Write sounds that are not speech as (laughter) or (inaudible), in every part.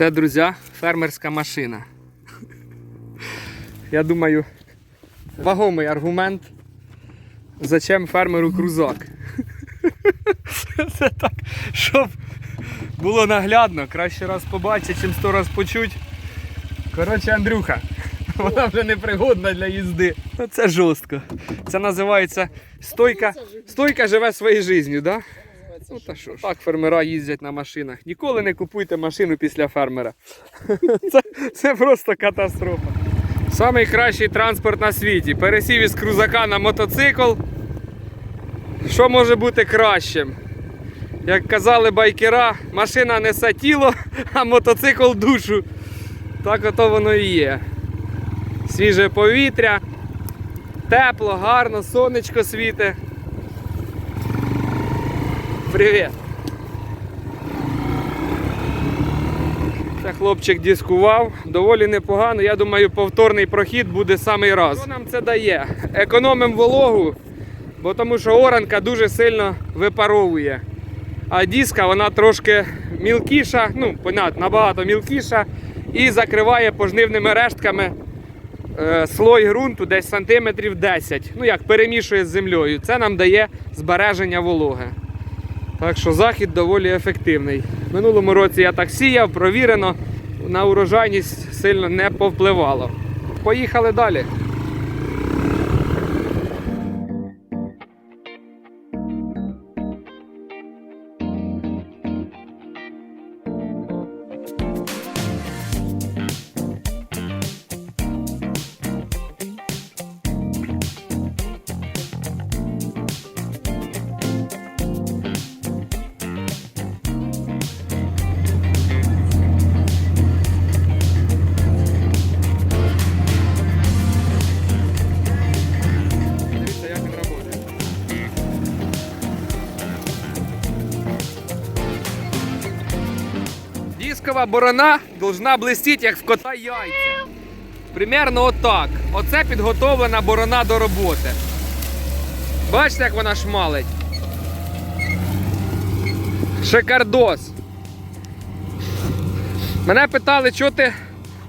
Це, друзі, фермерська машина. Я думаю, вагомий аргумент, зачем фермеру крузак. Це так, щоб було наглядно, краще раз побачити, чим сто раз почуть. Коротше, Андрюха, вона вже не пригодна для їзди. Ну, Це жорстко. Це називається стойка. Стойка живе своєю життю, да? Ну та що ж. Так фермера їздять на машинах. Ніколи не купуйте машину після фермера. (laughs) Це, це просто катастрофа. Самий кращий транспорт на світі. Пересів із крузака на мотоцикл. Що може бути кращим? Як казали байкера, машина несе тіло, (laughs) а мотоцикл душу. Так ото воно і є. Свіже повітря, тепло, гарно, сонечко світе. Привіт. Це хлопчик дискував, доволі непогано. Я думаю, повторний прохід буде самий раз. Що нам це дає? Економимо вологу, бо тому що оранка дуже сильно випаровує. А диска вона трошки мілкіша, ну, понятно, набагато мілкіша і закриває пожнивними рештками е, слой ґрунту десь сантиметрів 10. Ну як перемішує з землею. Це нам дає збереження вологи. Так що захід доволі ефективний. Минулому році я так сіяв, провірено, на урожайність сильно не повпливало. Поїхали далі. Дискова борона должна блистіти, як в кота яйця. Примерно отак. Оце підготовлена борона до роботи. Бачите, як вона шмалить? Шикардос. Мене питали, що ти,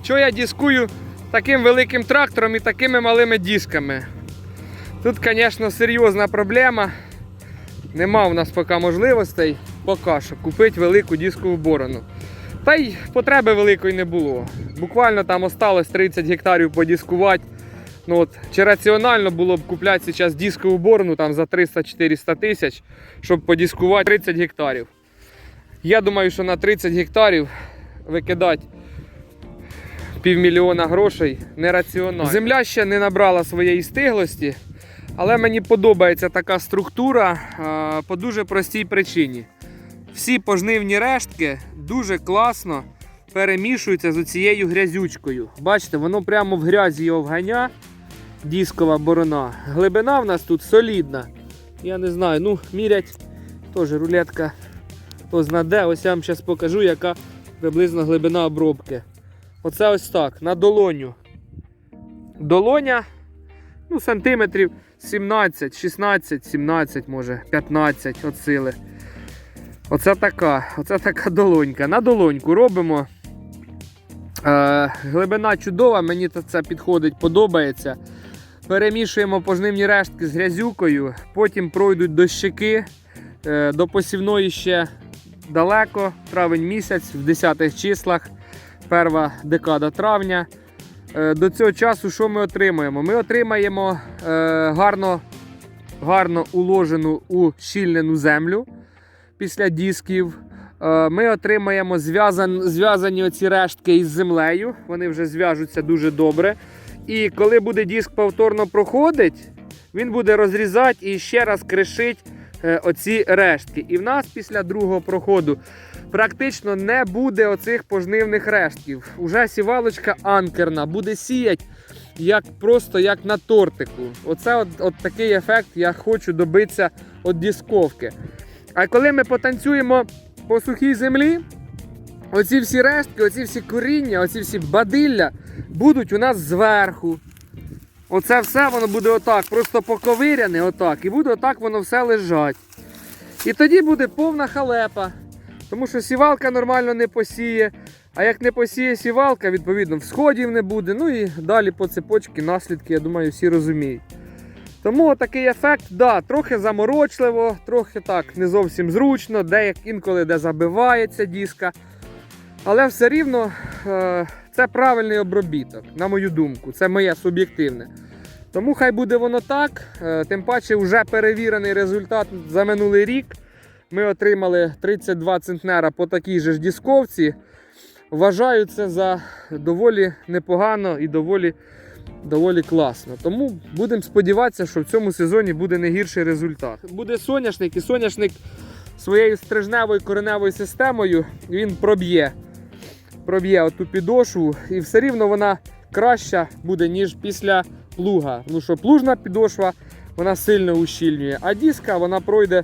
що я дискую таким великим трактором і такими малими дисками. Тут, звісно, серйозна проблема. Нема у нас поки можливостей поки що купити велику дискову борону. Та й потреби великої не було. Буквально там осталось 30 гектарів подіскувати. Ну от, чи раціонально було б купляти зараз дискову борону там за 300-400 тисяч, щоб подіскувати 30 гектарів. Я думаю, що на 30 гектарів викидати півмільйона грошей нераціонально. Земля ще не набрала своєї стиглості, але мені подобається така структура по дуже простій причині. Всі пожнивні рештки дуже класно перемішуються з цією грязючкою. Бачите, воно прямо в грязі його вганя. Дискова борона. Глибина в нас тут солідна. Я не знаю, ну, мірять теж рулетка хто знаде. Ось я вам зараз покажу, яка приблизно глибина обробки. Оце ось так, на долоню. Долоня, ну, сантиметрів 17, 16, 17, може, 15 от сили. Оце така, оце така долонька. На долоньку робимо. Е, глибина чудова, мені це- підходить, подобається. Перемішуємо пожнивні рештки з грязюкою, потім пройдуть дощики. Е, до посівної ще далеко, травень місяць, в 10 числах, перша декада травня. Е, До цього часу що ми отримаємо? Ми отримаємо е, гарно, гарно уложену ущільнену землю після дисків. Е, Ми отримаємо зв'язан, зв'язані оці рештки із землею. Вони вже зв'яжуться дуже добре. І коли буде диск повторно проходить, він буде розрізати і ще раз кришить е, оці рештки. І в нас після другого проходу практично не буде оцих пожнивних рештків. Уже сівалочка анкерна буде сіяти як просто як на тортику. Оце от, от такий ефект я хочу добитися від дисковки. А коли ми потанцюємо по сухій землі, оці всі рештки, оці всі коріння, оці всі бадилля будуть у нас зверху. Оце все воно буде отак, просто поковиряне, отак, і буде отак воно все лежать. І тоді буде повна халепа. Тому що сівалка нормально не посіє. А як не посіє сівалка, відповідно, всходів не буде. Ну і далі по цепочці наслідки, я думаю, всі розуміють. Тому такий ефект, да, трохи заморочливо, трохи так не зовсім зручно, де інколи де забивається диска. Але все рівно е, це правильний обробіток, на мою думку. Це моє суб'єктивне. Тому хай буде воно так. Е, тим паче вже перевірений результат за минулий рік. Ми отримали 32 центнера по такій же ж дисковці. Вважаю це за доволі непогано і доволі, доволі класно. Тому будемо сподіватися, що в цьому сезоні буде не гірший результат. Буде соняшник, і соняшник своєю стрижневою кореневою системою він проб'є. Проб'є оту підошву, і все рівно вона краща буде, ніж після плуга. Ну що плужна підошва вона сильно ущільнює, а диска вона пройде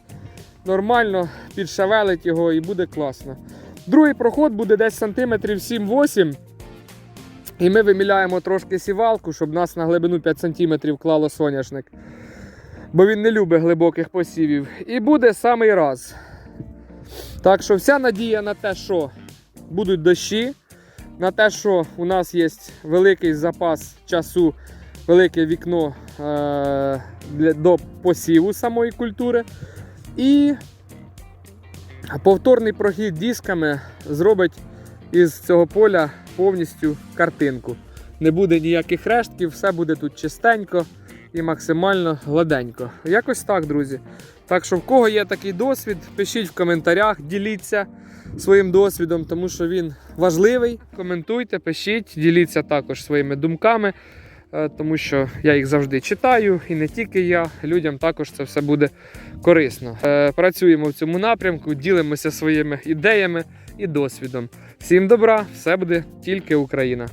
нормально, підшавелить його і буде класно. Другий проход буде десь сантиметрів 7-8. І ми виміляємо трошки сівалку, щоб нас на глибину 5 см клало соняшник. Бо він не любить глибоких посівів. І буде самий раз. Так що вся надія на те, що будуть дощі, на те, що у нас є великий запас часу, велике вікно е- до посіву самої культури. І повторний прохід дисками зробить із цього поля повністю картинку. Не буде ніяких рештків, все буде тут чистенько і максимально гладенько. Якось так, друзі. Так що, в кого є такий досвід, пишіть в коментарях, діліться своїм досвідом, тому що він важливий. Коментуйте, пишіть, діліться також своїми думками, е, тому що я їх завжди читаю, і не тільки я. Людям також це все буде корисно. Е, Працюємо в цьому напрямку, ділимося своїми ідеями і досвідом. Всім добра, все буде тільки Україна.